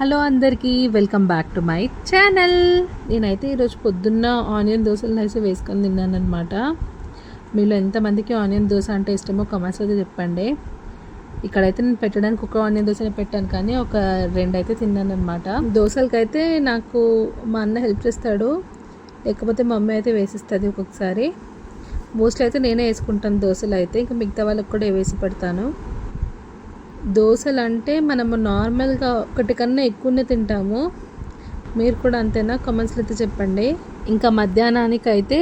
Hello అందరికీ welcome back to my channel. నేనైతే ఈరోజు పొద్దున్న ఆనియన్ దోశలను అయితే వేసుకొని తిన్నానమాట మీలో ఎంతమందికి ఆనియన్ దోశ అంటే ఇష్టమో కమెంట్స్ అయితే చెప్పండి. ఇక్కడైతే నేను పెట్టడానికి ఒక ఆనియన్ దోశనే పెట్టాను కానీ ఒక రెండు అయితే తిన్నానమాట దోశలకైతే నాకు మా అన్న హెల్ప్ చేస్తాడు. లేకపోతే మా అయితే వేసిస్తుంది ఒక్కొక్కసారి. మోస్ట్లీ అయితే నేనే వేసుకుంటాను దోశలు అయితే. ఇంకా మిగతా వాళ్ళకి కూడా వేసి పెడతాను. దోశలు అంటే మనము నార్మల్గా ఒకటి కన్నా ఎక్కువనే తింటాము. మీరు కూడా అంతేనా? కామెంట్స్లో అయితే చెప్పండి. ఇంకా మధ్యాహ్నానికి అయితే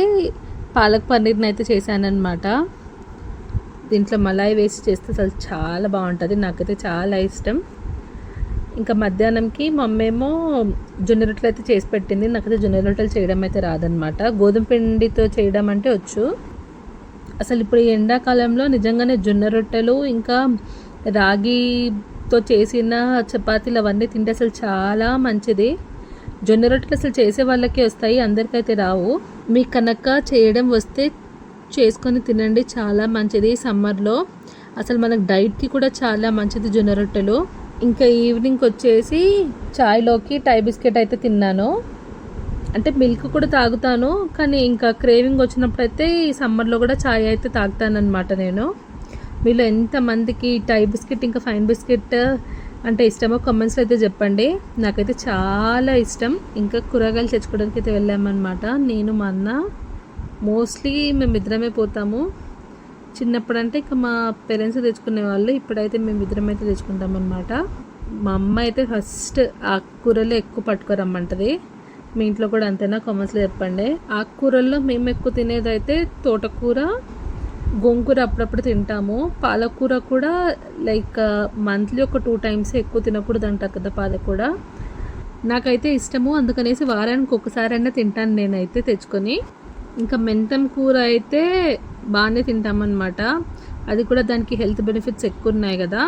పాలక్ పన్నీర్ని అయితే చేశానన్నమాట. దీంట్లో మలాయి వేసి చేస్తే అసలు చాలా బాగుంటుంది. నాకైతే చాలా ఇష్టం. ఇంకా మధ్యాహ్నంకి మమ్మేమో జొన్న రొట్టెలు అయితే చేసి పెట్టింది. నాకైతే జొన్న రొట్టెలు చేయడం అయితే రాదనమాట గోధుమ పిండితో చేయడం అంటే వచ్చు. అసలు ఇప్పుడు ఈ ఎండాకాలంలో నిజంగానే జొన్న రొట్టెలు ఇంకా రాగితో చేసిన చపాతీలు అవన్నీ తింటే అసలు చాలా మంచిది. జొన్న రొట్టెలు అసలు చేసే వాళ్ళకే వస్తాయి అందరికైతే రావు. మీ కనుక చేయడం వస్తే చేసుకొని తినండి చాలా మంచిది సమ్మర్లో. అసలు మనకు డైట్కి కూడా చాలా మంచిది జొన్న రొట్టెలు. ఇంకా ఈవినింగ్ వచ్చేసి చాయ్లోకి టై బిస్కెట్ అయితే తిన్నాను. అంటే మిల్క్ కూడా తాగుతాను కానీ ఇంకా క్రేవింగ్ వచ్చినప్పుడు అయితే ఈ సమ్మర్లో కూడా చాయ్ అయితే తాగుతాను అనమాట నేను. మీలో ఎంతమందికి టై బిస్కెట్ ఇంకా ఫైన్ బిస్కెట్ అంటే ఇష్టమో కామెంట్స్లో అయితే చెప్పండి. నాకైతే చాలా ఇష్టం. ఇంకా కూరగాయలు తెచ్చుకోవడానికి అయితే వెళ్ళామన్నమాట. నేను మా అన్న మోస్ట్లీ మేము ఇద్దరమే పోతాము. చిన్నప్పుడు అంటే ఇంకా మా పేరెంట్స్ తెచ్చుకునే వాళ్ళు ఇప్పుడైతే మేము ఇద్దరం అయితే తెచ్చుకుంటాం అనమాట మా అమ్మ అయితే ఫస్ట్ ఆకుకూరలు ఎక్కువ పట్టుకోరమ్మంటది. మీ ఇంట్లో కూడా అంతేనా? కామెంట్స్లో చెప్పండి. ఆకుకూరల్లో మేము ఎక్కువ తినేదైతే తోటకూర గోంగూర అప్పుడప్పుడు తింటాము. పాలకూర కూడా లైక్ మంత్లీ uh, ఒక టూ టైమ్స్ ఎక్కువ తినకూడదు అంట కదా పాలకూర. నాకైతే ఇష్టము. అందుకనేసి వారానికి ఒకసారైనా తింటాను నేనైతే తెచ్చుకొని. ఇంకా మెంతం కూర అయితే బాగానే తింటామన్నమాట. అది కూడా దానికి హెల్త్ బెనిఫిట్స్ ఎక్కువ ఉన్నాయి కదా.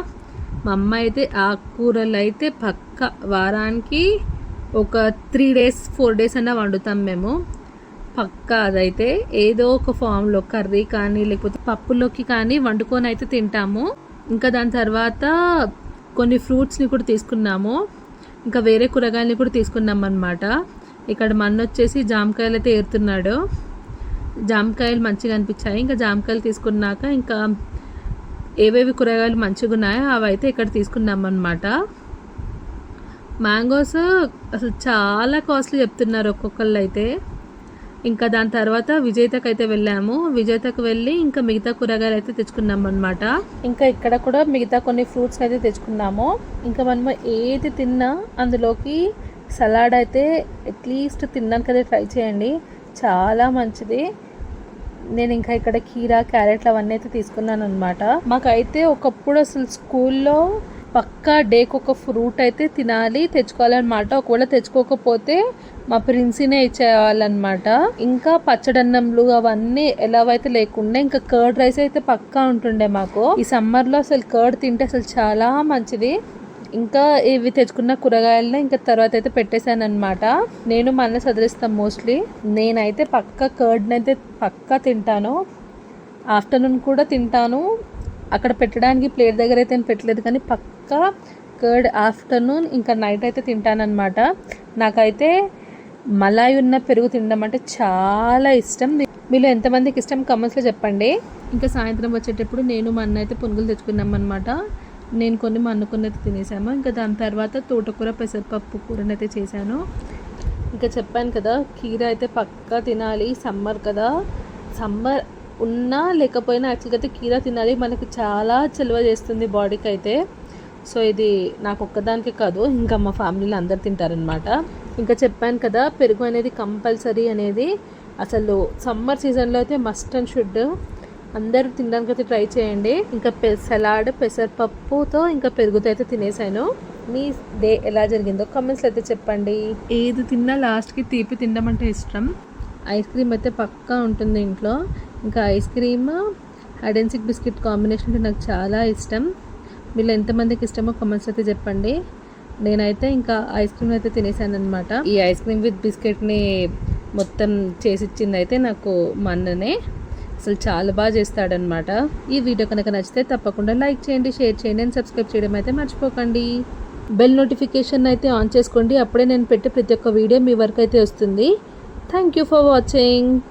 మా అమ్మ అయితే ఆ కూరలు అయితే పక్క వారానికి ఒక త్రీ డేస్ ఫోర్ డేస్ అన్నా వండుతాం మేము. పక్కా అదైతే ఏదో ఒక ఫామ్లో కర్రీ కానీ లేకపోతే పప్పులోకి కానీ వండుకొని అయితే తింటాము. ఇంకా దాని తర్వాత కొన్ని ఫ్రూట్స్ని కూడా తీసుకున్నాము. ఇంకా వేరే కూరగాయలని కూడా తీసుకున్నాం అనమాట ఇక్కడ మన్ను వచ్చేసి జామకాయలు అయితే ఏరుతున్నాడు. జామకాయలు మంచిగా అనిపించాయి. ఇంకా జామకాయలు తీసుకున్నాక ఇంకా ఏవేవి కూరగాయలు మంచిగా ఉన్నాయో అవి అయితే ఇక్కడ తీసుకున్నాం అనమాట మ్యాంగోస్ అసలు చాలా కాస్ట్లీ చెప్తున్నారు ఒక్కొక్కళ్ళు అయితే ఇంకా దాని తర్వాత విజేతకు అయితే వెళ్ళాము. విజేతకు వెళ్ళి ఇంకా మిగతా కూరగాయలు అయితే తెచ్చుకున్నాం అనమాట ఇంకా ఇక్కడ కూడా మిగతా కొన్ని ఫ్రూట్స్ అయితే తెచ్చుకున్నాము. ఇంకా మనము ఏది తిన్నా అందులోకి సలాడ్ అయితే అట్లీస్ట్ తినడానికి అయితే ట్రై చేయండి. చాలా మంచిది. నేను ఇంకా ఇక్కడ కీరా క్యారెట్లు అవన్నీ అయితే తీసుకున్నాను అనమాట మాకైతే ఒకప్పుడు అసలు స్కూల్లో పక్కా డేకి ఒక ఫ్రూట్ అయితే తినాలి తెచ్చుకోవాలన్నమాట ఒకవేళ తెచ్చుకోకపోతే మా ప్రిన్సీనే ఇచ్చేవాళ్ళనమాట. ఇంకా పచ్చడన్నంలు అవన్నీ ఎలావైతే లేకుండా ఇంకా కర్డ్ రైస్ అయితే పక్కా ఉంటుండే మాకు. ఈ సమ్మర్లో అసలు కర్డ్ తింటే అసలు చాలా మంచిది. ఇంకా ఇవి తెచ్చుకున్న కూరగాయలని ఇంకా తర్వాత అయితే పెట్టేశాను అనమాట నేను మా అన్న మోస్ట్లీ. నేనైతే పక్క కర్డ్ని అయితే పక్కా తింటాను. ఆఫ్టర్నూన్ కూడా తింటాను. అక్కడ పెట్టడానికి ప్లేట్ దగ్గర అయితే పెట్టలేదు కానీ పక్కా కర్డ్ ఆఫ్టర్నూన్ ఇంకా నైట్ అయితే తింటానన్నమాట. నాకైతే మలాయి ఉన్న పెరుగు తినడం అంటే చాలా ఇష్టం. మీలో ఎంతమందికి ఇష్టం కమెంట్స్లో చెప్పండి. ఇంకా సాయంత్రం వచ్చేటప్పుడు నేను మా అన్న అయితే పునుగులు తెచ్చుకున్నాం అనమాట నేను కొన్ని మా అన్నకున్నది తినేసాము. ఇంకా దాని తర్వాత తోటకూర పెసరపప్పు కూరని అయితే చేశాను. ఇంకా చెప్పాను కదా కీర అయితే పక్కా తినాలి. సమ్మర్ కదా. సమ్మర్ ఉన్నా లేకపోయినా యాక్చువల్గా అయితే కీరా తినాలి. మనకి చాలా చలువ చేస్తుంది బాడీకి అయితే సో ఇది నాకు ఒక్కదానికి కాదు ఇంకా మా ఫ్యామిలీలో అందరు తింటారనమాట ఇంకా చెప్పాను కదా పెరుగు అనేది కంపల్సరీ అనేది అసలు సమ్మర్ సీజన్లో అయితే మస్ట్ అండ్ షుడ్ అందరూ తినడానికి అయితే ట్రై చేయండి. ఇంకా పె సలాడ్ పెసరపప్పుతో ఇంకా పెరుగుతో అయితే తినేసాను. మీ డే ఎలా జరిగిందో కమెంట్స్లో అయితే చెప్పండి. ఏది తిన్నా లాస్ట్కి తీపి తినడం అంటే ఇష్టం. ఐస్ క్రీమ్ అయితే పక్కా ఉంటుంది ఇంట్లో. ఇంకా ice cream hide and seek biscuit combination అంటే నాకు చాలా ఇష్టం. వీళ్ళు ఎంతమందికి ఇష్టమో కమెంట్స్ అయితే చెప్పండి. నేనైతే ఇంకా ఐస్ క్రీమ్ అయితే తినేసాను అనమాట ఈ ఐస్ క్రీమ్ విత్ బిస్కెట్ని మొత్తం చేసి ఇచ్చింది అయితే నాకు మా అన్ననే. అసలు చాలా బాగా చేస్తాడనమాట ఈ వీడియో కనుక నచ్చితే తప్పకుండా లైక్ చేయండి షేర్ చేయండి అండ్ సబ్స్క్రైబ్ చేయడం అయితే మర్చిపోకండి. బెల్ నోటిఫికేషన్ అయితే ఆన్ చేసుకోండి. అప్పుడే నేను పెట్టే ప్రతి ఒక్క వీడియో మీ వరకు అయితే వస్తుంది. Thank you for watching